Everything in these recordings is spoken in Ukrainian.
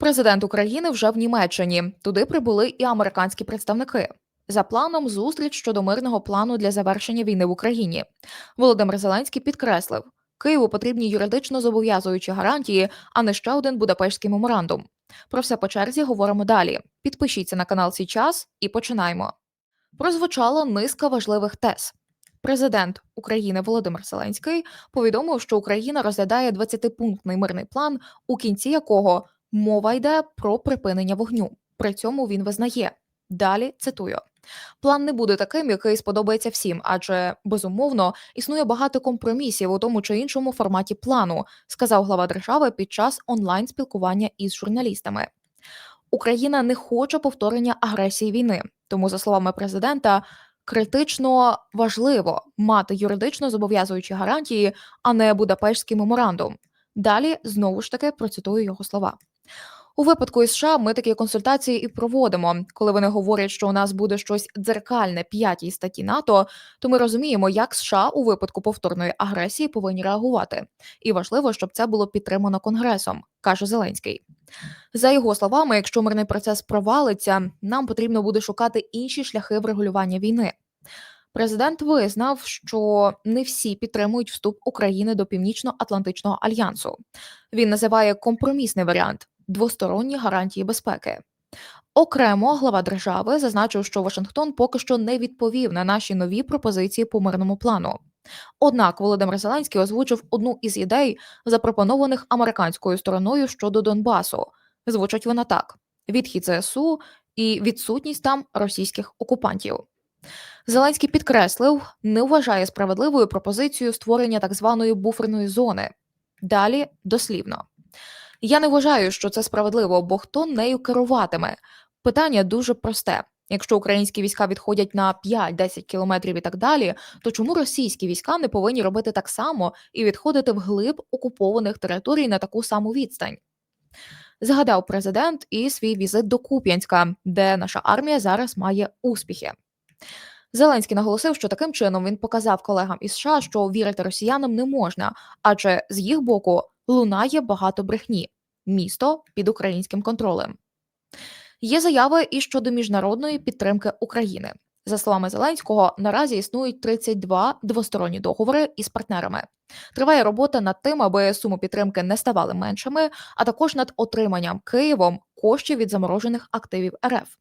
Президент України вже в Німеччині. Туди прибули і американські представники. За планом зустріч щодо мирного плану для завершення війни в Україні. Володимир Зеленський підкреслив, Києву потрібні юридично зобов'язуючі гарантії, а не ще один Будапештський меморандум. Про все по черзі говоримо далі. Підпишіться на канал «Сій час» і починаємо. Прозвучала низка важливих тез. Президент України Володимир Зеленський повідомив, що Україна розглядає 20-пунктний мирний план, у кінці якого Мова йде про припинення вогню. При цьому він визнає. Далі цитую: план не буде таким, який сподобається всім, адже безумовно існує багато компромісів у тому чи іншому форматі плану, сказав глава держави під час онлайн спілкування із журналістами. Україна не хоче повторення агресії війни, тому, за словами президента, критично важливо мати юридично зобов'язуючі гарантії, а не Будапештський меморандум. Далі знову ж таки процитую його слова. У випадку із США ми такі консультації і проводимо. Коли вони говорять, що у нас буде щось дзеркальне п'ятій статті НАТО, то ми розуміємо, як США у випадку повторної агресії повинні реагувати. І важливо, щоб це було підтримано Конгресом, каже Зеленський. За його словами, якщо мирний процес провалиться, нам потрібно буде шукати інші шляхи врегулювання війни. Президент визнав, що не всі підтримують вступ України до Північно-Атлантичного альянсу. Він називає компромісний варіант двосторонні гарантії безпеки. Окремо глава держави зазначив, що Вашингтон поки що не відповів на наші нові пропозиції по мирному плану. Однак Володимир Зеленський озвучив одну із ідей, запропонованих американською стороною щодо Донбасу. Звучить вона так: відхід ЗСУ і відсутність там російських окупантів. Зеленський підкреслив, не вважає справедливою пропозицію створення так званої буферної зони. Далі дослівно. Я не вважаю, що це справедливо, бо хто нею керуватиме? Питання дуже просте. Якщо українські війська відходять на 5-10 кілометрів і так далі, то чому російські війська не повинні робити так само і відходити вглиб окупованих територій на таку саму відстань? Згадав президент і свій візит до Куп'янська, де наша армія зараз має успіхи. Зеленський наголосив, що таким чином він показав колегам із США, що вірити росіянам не можна, адже з їх боку лунає багато брехні. Місто під українським контролем. Є заяви і щодо міжнародної підтримки України. За словами Зеленського, наразі існують 32 двосторонні договори із партнерами. Триває робота над тим, аби суми підтримки не ставали меншими, а також над отриманням Києвом коштів від заморожених активів РФ.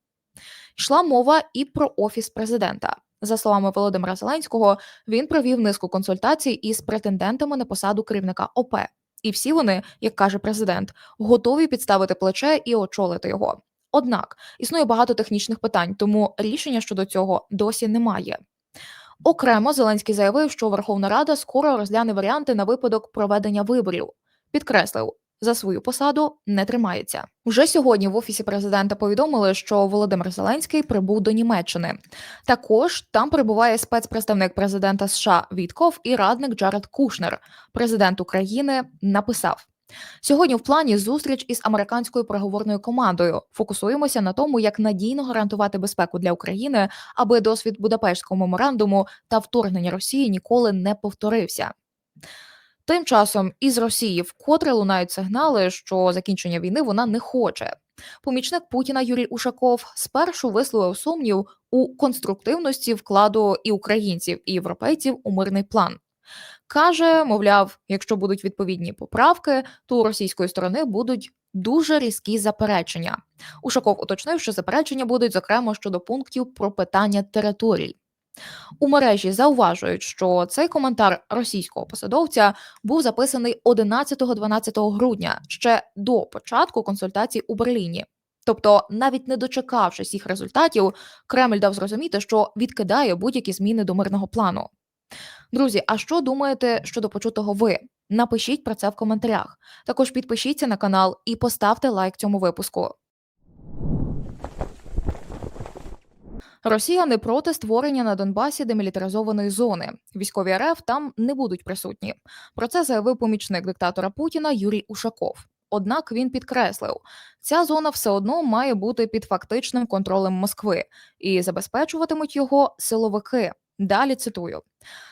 Йшла мова і про офіс президента. За словами Володимира Зеленського, він провів низку консультацій із претендентами на посаду керівника ОП. І всі вони, як каже президент, готові підставити плече і очолити його. Однак існує багато технічних питань, тому рішення щодо цього досі немає. Окремо Зеленський заявив, що Верховна Рада скоро розгляне варіанти на випадок проведення виборів. Підкреслив, за свою посаду не тримається. Уже сьогодні в офісі президента повідомили, що Володимир Зеленський прибув до Німеччини. Також там перебуває спецпредставник президента США Вітков і радник Джаред Кушнер. Президент України написав. Сьогодні в плані зустріч із американською переговорною командою. Фокусуємося на тому, як надійно гарантувати безпеку для України, аби досвід Будапештського меморандуму та вторгнення Росії ніколи не повторився. Тим часом із Росії вкотре лунають сигнали, що закінчення війни вона не хоче. Помічник Путіна Юрій Ушаков спершу висловив сумнів у конструктивності вкладу і українців, і європейців у мирний план. Каже, мовляв, якщо будуть відповідні поправки, то у російської сторони будуть дуже різкі заперечення. Ушаков уточнив, що заперечення будуть зокрема щодо пунктів про питання територій. У мережі зауважують, що цей коментар російського посадовця був записаний 11-12 грудня ще до початку консультацій у Берліні. Тобто, навіть не дочекавшись їх результатів, Кремль дав зрозуміти, що відкидає будь-які зміни до мирного плану. Друзі, а що думаєте щодо почутого ви? Напишіть про це в коментарях. Також підпишіться на канал і поставте лайк цьому випуску. Росія не проти створення на Донбасі демілітаризованої зони. Військові РФ там не будуть присутні. Про це заявив помічник диктатора Путіна Юрій Ушаков. Однак він підкреслив, ця зона все одно має бути під фактичним контролем Москви і забезпечуватимуть його силовики. Далі цитую.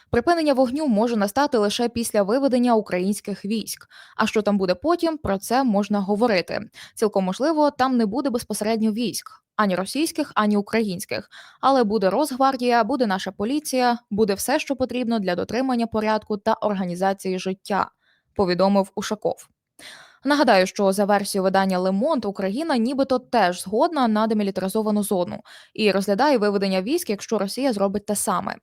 Припинення вогню може настати лише після виведення українських військ. А що там буде потім, про це можна говорити. Цілком можливо, там не буде безпосередньо військ ані російських, ані українських, але буде Росгвардія, буде наша поліція, буде все, що потрібно для дотримання порядку та організації життя. Повідомив Ушаков. Нагадаю, що за версією видання Лемонт Україна нібито теж згодна на демілітаризовану зону і розглядає виведення військ, якщо Росія зробить те саме.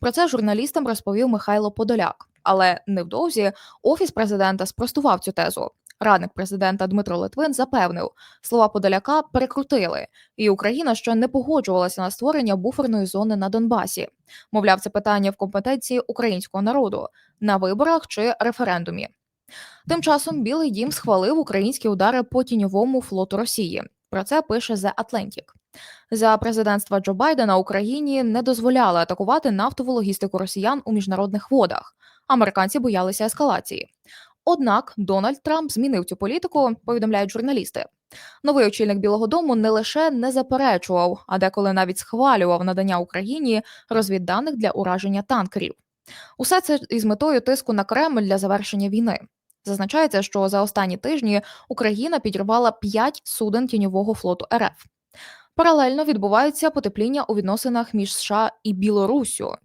Про це журналістам розповів Михайло Подоляк. Але невдовзі офіс президента спростував цю тезу. Радник президента Дмитро Литвин запевнив, слова Подоляка перекрутили, і Україна ще не погоджувалася на створення буферної зони на Донбасі. Мовляв, це питання в компетенції українського народу на виборах чи референдумі. Тим часом Білий Дім схвалив українські удари по тіньовому флоту Росії. Про це пише The Atlantic. За президентства Джо Байдена Україні не дозволяли атакувати нафтову логістику росіян у міжнародних водах. Американці боялися ескалації. Однак Дональд Трамп змінив цю політику, повідомляють журналісти. Новий очільник Білого Дому не лише не заперечував, а деколи навіть схвалював надання Україні розвідданих для ураження танкерів. Усе це із метою тиску на Кремль для завершення війни. Зазначається, що за останні тижні Україна підірвала 5 суден тіньового флоту РФ. Паралельно відбувається потепління у відносинах між США і Білоруссю.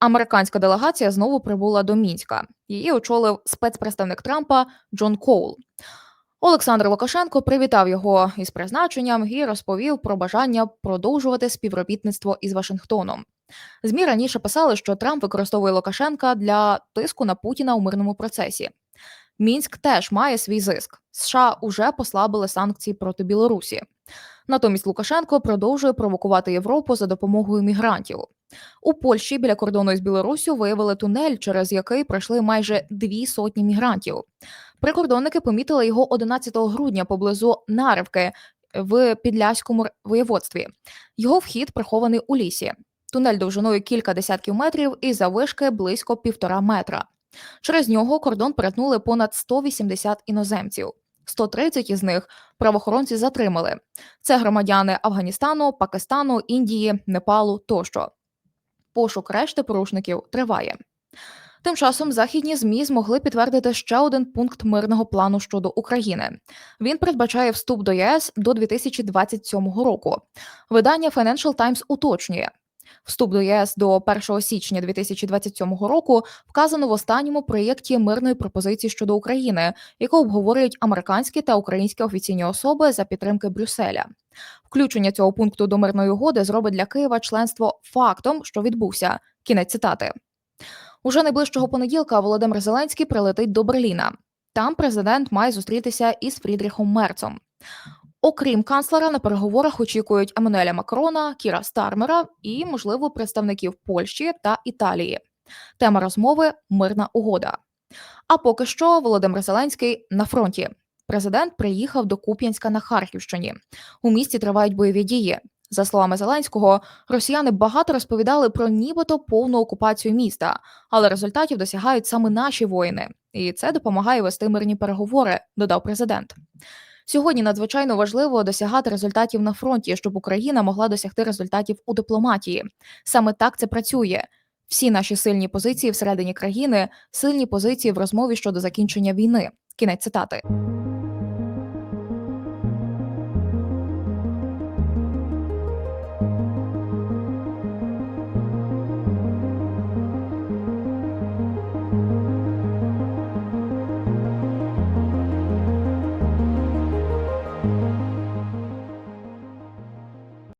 Американська делегація знову прибула до мінська. Її очолив спецпредставник Трампа Джон Коул. Олександр Лукашенко привітав його із призначенням і розповів про бажання продовжувати співробітництво із Вашингтоном. Змі раніше писали, що Трамп використовує Лукашенка для тиску на Путіна у мирному процесі. Мінськ теж має свій зиск. США уже послабили санкції проти Білорусі. Натомість Лукашенко продовжує провокувати Європу за допомогою мігрантів. У Польщі біля кордону з Білоруссю виявили тунель, через який пройшли майже дві сотні мігрантів. Прикордонники помітили його 11 грудня поблизу Наривки в Підляському воєводстві. Його вхід прихований у лісі. Тунель довжиною кілька десятків метрів і заввишки близько півтора метра. Через нього кордон перетнули понад 180 іноземців. 130 із них правоохоронці затримали. Це громадяни Афганістану, Пакистану, Індії, Непалу тощо. Пошук решти порушників триває. Тим часом західні змі змогли підтвердити ще один пункт мирного плану щодо України. Він передбачає вступ до ЄС до 2027 року. Видання Financial Times уточнює. Вступ до ЄС до 1 січня 2027 року вказано в останньому проєкті мирної пропозиції щодо України, яку обговорюють американські та українські офіційні особи за підтримки Брюсселя. Включення цього пункту до мирної угоди зробить для Києва членство фактом, що відбувся. Кінець цитати. Уже найближчого понеділка Володимир Зеленський прилетить до Берліна. Там президент має зустрітися із Фрідріхом Мерцом. Окрім канцлера, на переговорах очікують Еммануеля Макрона, Кіра Стармера і, можливо, представників Польщі та Італії. Тема розмови мирна угода. А поки що Володимир Зеленський на фронті. Президент приїхав до Куп'янська на Харківщині. У місті тривають бойові дії. За словами Зеленського, росіяни багато розповідали про нібито повну окупацію міста, але результатів досягають саме наші воїни, і це допомагає вести мирні переговори. Додав президент. Сьогодні надзвичайно важливо досягати результатів на фронті, щоб Україна могла досягти результатів у дипломатії. Саме так це працює. Всі наші сильні позиції всередині країни, сильні позиції в розмові щодо закінчення війни. Кінець цитати.